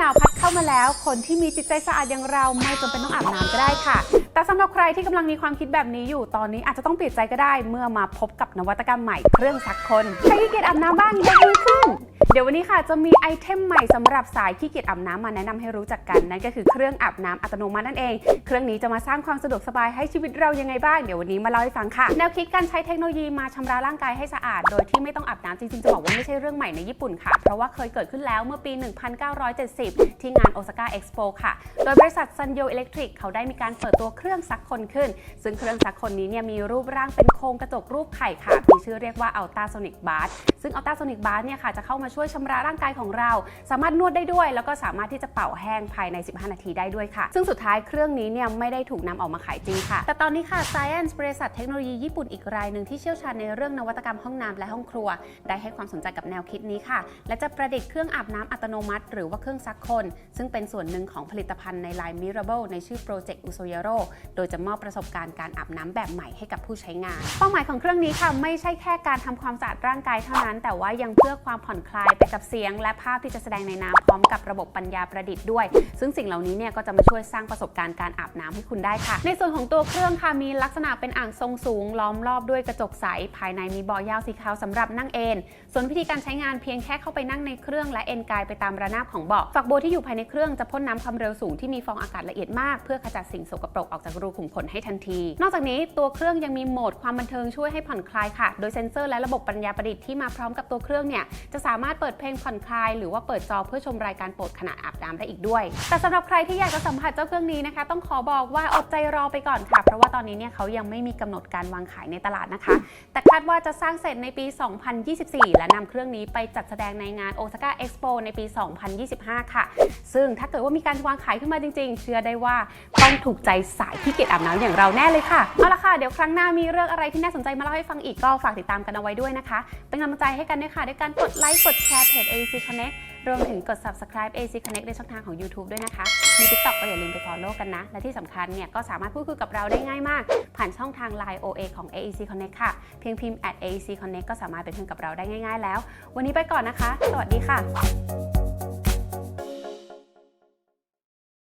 นาวพัดเข้ามาแล้ว คนที่มีจิตใจสะอาดอย่างเราไม่จำเป็นต้องอาบน้ำก็ได้ค่ะ แต่สำหรับใครที่กำลังมีความคิดแบบนี้อยู่ตอนนี้อาจจะต้องเปลี่ยนใจก็ได้ เมื่อมาพบกับนวัตกรรมใหม่เครื่องซักคนใครขี้เกียจอาบน้ำบ้างยกมือขึ้น เดี๋ยววันนี้ค่ะจะมีไอเทมใหม่สำหรับสายขี้เกียจอาบน้ำมาแนะนำให้รู้จักกันนั่นก็คือเครื่องอาบน้ำอัตโนมัตินั่นเอง เครื่องนี้จะมาสร้างความสะดวกสบายให้ชีวิตเรายังไงบ้างเดี๋ยววันนี้มาเล่าให้ฟังค่ะ แนวคิดการใช้เทคโนโลยีมาชำระร่างกายให้สะอาด โดยที่ไม่ต้องอาบน้ำจริงๆจะบอกว่าไม่ใช่เรื่องใหม่ในญี่ปุ่นค่ะ เพราะว่าเคยเกิดขึ้นแล้วเมื่อปี 1970 ที่งานโอซาก้าเอ็กซ์โปค่ะ โดยบริษัทซันโยอิเล็กทริกเขาได้มีการเปิดตัวเครื่องซักคนขึ้น ซึ่งเครื่องซักคนนี้เนี่ยมีรูปร่างเป็นโครงกระจกรูปไข่ค่ะมีชื่อเรียกว่า Ultrasonic Bath ซึ่ง Ultrasonic Bath เนี่ยค่ะจะเข้ามาช่วยชำระร่างกายของเรา สามารถนวดได้ด้วย แล้วก็สามารถที่จะเป่าแห้งภายใน 15 นาทีได้ด้วยค่ะ ซึ่งสุดท้ายเครื่องนี้เนี่ยไม่ได้ถูกนำออกมาขายจริงค่ะ แต่ตอนนี้ค่ะ Science บริษัทเทคโนโลยีญี่ปุ่นอีกรายหนึ่งที่เชี่ยวชาญในเรื่องนวัตกรรมห้องน้ำและห้องครัว ได้ให้ความสนใจกับแนวคิดนี้ค่ะ และจะประดิษฐ์เครื่องอาบน้ำอัตโนมัติ หรือว่าเครื่องซักคน ซึ่งเป็นส่วนหนึ่งของผลิตภัณฑ์ใน Line Mirable ในชื่อ Project Usoyaro โดยจะมอบประสบการณ์การอาบน้ำแบบใหม่ให้กับผู้ใช้งาน เป้าหมายของเครื่องนี้ค่ะไม่ใช่แค่การทำความสะอาดร่างกายเท่านั้น แต่ว่ายังเพื่อความผ่อนคลายไปกับเสียง และภาพที่จะแสดงในน้ำพร้อมกับระบบปัญญาประดิษฐ์ด้วย ซึ่งสิ่งเหล่านี้เนี่ยก็จะมาช่วยสร้างประสบการณ์การอาบน้ำให้คุณได้ค่ะ ในส่วนของตัวเครื่องค่ะมีลักษณะเป็นอ่างทรงสูง ล้อมรอบด้วยกระจกใส ภายในมีเบาะยาวสีขาวสำหรับนั่งเอนส่วนวิธีการใช้งานเพียงแค่เข้าไปนั่งในเครื่องและเอนกายไปตามระนาบของเบาะฝักบัวที่อยู่ภายในเครื่องจะพ่นน้ำความเร็วสูงที่มีฟองอากาศละเอียดมาก เพื่อขจัดสิ่งสกปรกออกจากรูขุมขนให้ทันที นอกจากนี้ตัวเครื่องยังมีโหมดความบันเทิงช่วยให้ผ่อนคลายค่ะ โดยเซ็นเซอร์และระบบปัญญาประดิษฐ์ที่มาพร้อมกับตัวเครื่องเนี่ยจะสามารถเปิดเพลงผ่อนคลาย หรือว่าเปิดจอเพื่อชมรายการโปรดขณะอาบน้ำได้อีกด้วย แต่สำหรับใครที่อยากจะสัมผัสเจ้าเครื่องนี้นะคะ ต้องขอบอกว่าอดใจรอไปก่อนค่ะ เพราะว่าตอนนี้เนี่ยเขายังไม่มีกำหนดการวางขายในตลาดนะคะ แต่คาดว่าจะสร้างเสร็จในปี 2024 และนำเครื่องนี้ไปจัดแสดงในงานโอซาก้าเอ็กซ์โปในปี 2025 ค่ะ ซึ่งถ้าเกิดว่ามีการวางขายขึ้นมาจริง ๆ เชื่อได้ว่าต้องถูกใจสายที่เกียจอาบน้ำอย่างเราแน่เลยค่ะ เอาละค่ะ เดี๋ยวครั้งหน้ามีเรื่องอะไรที่น่าสนใจมาเล่าให้ฟังอีกก็ฝากติดตามกันเอาไว้ด้วยนะคะ เป็นกำลังใจให้กันด้วยค่ะด้วยการกดไลค์กดชร์เพจ AEC Connect รวมถึงกด subscribe AEC Connect ในช่องทางของ YouTube ด้วยนะคะ มี TikTok ก็อย่าลืมไป follow กันนะ และที่สำคัญเนี่ยก็สามารถพูดคุยกับเราได้ง่ายมาก ผ่านช่องทาง Line OA ของ AEC Connect ค่ะ เพียงพิมพ์ at AEC Connect ก็สามารถเป็นเพื่อนกับเราได้ง่าย ๆ แล้ว วันนี้ไปก่อนนะคะ สวัสดีค่ะ